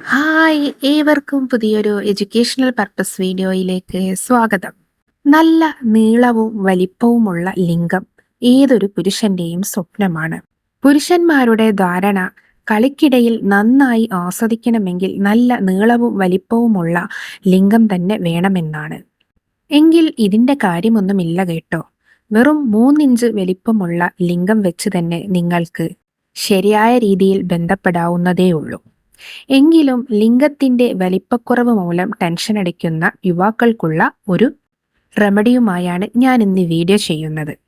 Hi ഏവർക്കും പുതിയൊരു educational purpose വീഡിയോയിലേക്ക് സ്വാഗതം. നല്ല നീളവും വലിപ്പവുമുള്ള ലിംഗം ഏതൊരു പുരുഷന്റെയും സ്വപ്നമാണ്. പുരുഷന്മാരുടെ ധാരണ കളിക്കിടയിൽ നന്നായി ആസ്വദിക്കണമെങ്കിൽ നല്ല നീളവും വലിപ്പവുമുള്ള ലിംഗം തന്നെ വേണമെന്നാണ്. എങ്കിൽ ഇതിന്റെ കാര്യമൊന്നുമില്ല കേട്ടോ. വെറും മൂന്നിഞ്ച് വലിപ്പമുള്ള ലിംഗം വെച്ച് തന്നെ നിങ്ങൾക്ക് ശരിയായ രീതിയിൽ ബന്ധപ്പെടാവുന്നതേയുള്ളൂ. എങ്കിലും ലിംഗത്തിന്റെ വലിപ്പക്കുറവ് മൂലം ടെൻഷൻ അടിക്കുന്ന യുവാക്കൾക്കുള്ള ഒരു റെമഡിയുമായാണ് ഞാൻ ഇന്ന് വീഡിയോ ചെയ്യുന്നത്.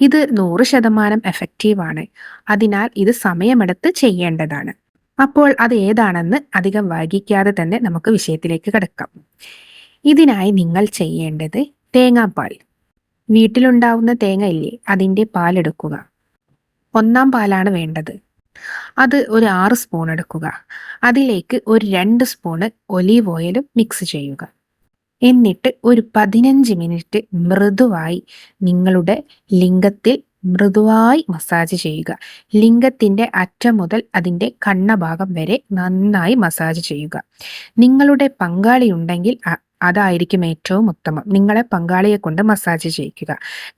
ഇത് നൂറ് ശതമാനം എഫക്റ്റീവാണ് അതിനാൽ ഇത് സമയമെടുത്ത് ചെയ്യേണ്ടതാണ്. അപ്പോൾ അത് ഏതാണെന്ന് അധികം വൈകിക്കാതെ തന്നെ നമുക്ക് വിഷയത്തിലേക്ക് കിടക്കാം. ഇതിനായി നിങ്ങൾ ചെയ്യേണ്ടത് തേങ്ങാപ്പാൽ. വീട്ടിലുണ്ടാവുന്ന തേങ്ങ ഇല്ലേ? അതിന്റെ പാലെടുക്കുക. ഒന്നാം പാലാണ് വേണ്ടത്. അത് ഒരു ആറ് സ്പൂൺ എടുക്കുക. അതിലേക്ക് ഒരു രണ്ട് സ്പൂണ് ഒലീവ് ഓയിലും മിക്സ് ചെയ്യുക. എന്നിട്ട് ഒരു പതിനഞ്ച് മിനിറ്റ് മൃദുവായി നിങ്ങളുടെ ലിംഗത്തിൽ മൃദുവായി മസാജ് ചെയ്യുക. ലിംഗത്തിന്റെ അറ്റം മുതൽ അതിന്റെ കണ്ണഭാഗം വരെ നന്നായി മസാജ് ചെയ്യുക. നിങ്ങളുടെ പങ്കാളി ഉണ്ടെങ്കിൽ അതായിരിക്കും ഏറ്റവും ഉത്തമം. നിങ്ങളെ പങ്കാളിയെ കൊണ്ട് മസാജ് ചെയ്യിക്കുക.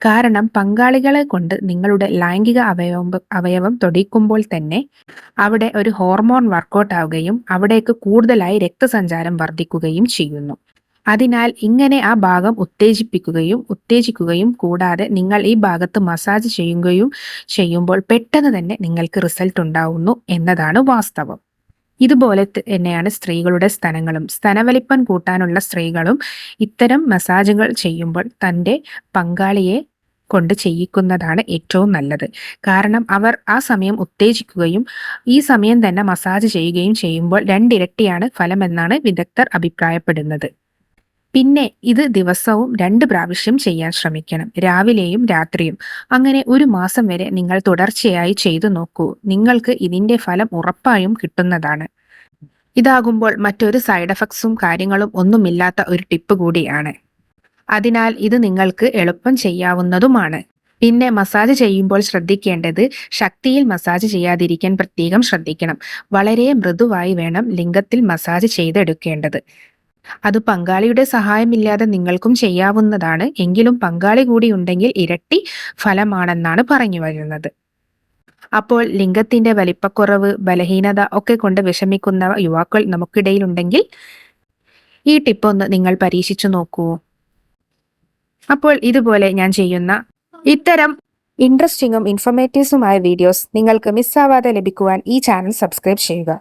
കാരണം പങ്കാളികളെ കൊണ്ട് നിങ്ങളുടെ ലൈംഗിക അവയവം അവയവം തൊടിക്കുമ്പോൾ തന്നെ അവിടെ ഒരു ഹോർമോൺ വർക്കൗട്ട് ആവുകയും അവിടേക്ക് കൂടുതലായി രക്തസഞ്ചാരം വർദ്ധിക്കുകയും ചെയ്യുന്നു. അതിനാൽ ഇങ്ങനെ ആ ഭാഗം ഉത്തേജിപ്പിക്കുകയും ഉത്തേജിക്കുകയും കൂടാതെ നിങ്ങൾ ഈ ഭാഗത്ത് മസാജ് ചെയ്യുകയും ചെയ്യുമ്പോൾ പെട്ടെന്ന് തന്നെ നിങ്ങൾക്ക് റിസൾട്ട് ഉണ്ടാവുന്നു എന്നതാണ് വാസ്തവം. ഇതുപോലെ തന്നെയാണ് സ്ത്രീകളുടെ സ്ഥലങ്ങളും സ്ഥനവലിപ്പം കൂട്ടാനുള്ള സ്ത്രീകളും ഇത്തരം മസാജുകൾ ചെയ്യുമ്പോൾ തന്റെ പങ്കാളിയെ കൊണ്ട് ചെയ്യിക്കുന്നതാണ് ഏറ്റവും നല്ലത്. കാരണം അവർ ആ സമയം ഉത്തേജിക്കുകയും ഈ സമയം തന്നെ മസാജ് ചെയ്യുകയും ചെയ്യുമ്പോൾ രണ്ടിരട്ടിയാണ് ഫലമെന്നാണ് വിദഗ്ധർ അഭിപ്രായപ്പെടുന്നത്. പിന്നെ ഇത് ദിവസവും രണ്ട് പ്രാവശ്യം ചെയ്യാൻ ശ്രമിക്കണം. രാവിലെയും രാത്രിയും. അങ്ങനെ ഒരു മാസം വരെ നിങ്ങൾ തുടർച്ചയായി ചെയ്തു നോക്കൂ. നിങ്ങൾക്ക് ഇതിന്റെ ഫലം ഉറപ്പായും കിട്ടുന്നതാണ്. ഇതാകുമ്പോൾ മറ്റൊരു സൈഡ് എഫക്ട്സും കാര്യങ്ങളും ഒന്നുമില്ലാത്ത ഒരു ടിപ്പ് കൂടിയാണ്. അതിനാൽ ഇത് നിങ്ങൾക്ക് എളുപ്പം ചെയ്യാവുന്നതുമാണ്. പിന്നെ മസാജ് ചെയ്യുമ്പോൾ ശ്രദ്ധിക്കേണ്ടത് ശക്തിയിൽ മസാജ് ചെയ്യാതിരിക്കാൻ പ്രത്യേകം ശ്രദ്ധിക്കണം. വളരെ മൃദുവായി വേണം ലിംഗത്തിൽ മസാജ് ചെയ്തെടുക്കേണ്ടത്. അത് പങ്കാളിയുടെ സഹായമില്ലാതെ നിങ്ങൾക്കും ചെയ്യാവുന്നതാണ്. എങ്കിലും പങ്കാളി കൂടി ഉണ്ടെങ്കിൽ ഇരട്ടി ഫലമാണെന്നാണ് പറഞ്ഞു വരുന്നത്. അപ്പോൾ ലിംഗത്തിന്റെ വലിപ്പക്കുറവ് ബലഹീനത ഒക്കെ കൊണ്ട് വിഷമിക്കുന്ന യുവാക്കൾ നമുക്കിടയിലുണ്ടെങ്കിൽ ഈ ടിപ്പ് ഒന്ന് നിങ്ങൾ പരീക്ഷിച്ചു നോക്കൂ. അപ്പോൾ ഇതുപോലെ ഞാൻ ചെയ്യുന്ന ഇത്തരം ഇൻട്രസ്റ്റിംഗും ഇൻഫോർമേറ്റീവ്സുമായ വീഡിയോസ് നിങ്ങൾക്ക് മിസ്സാവാതെ ലഭിക്കുവാൻ ഈ ചാനൽ സബ്സ്ക്രൈബ് ചെയ്യുക.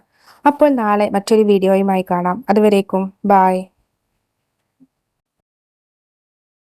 അപ്പോൾ നാളെ മറ്റൊരു വീഡിയോയുമായി കാണാം. അതുവരേക്കും. ബായ്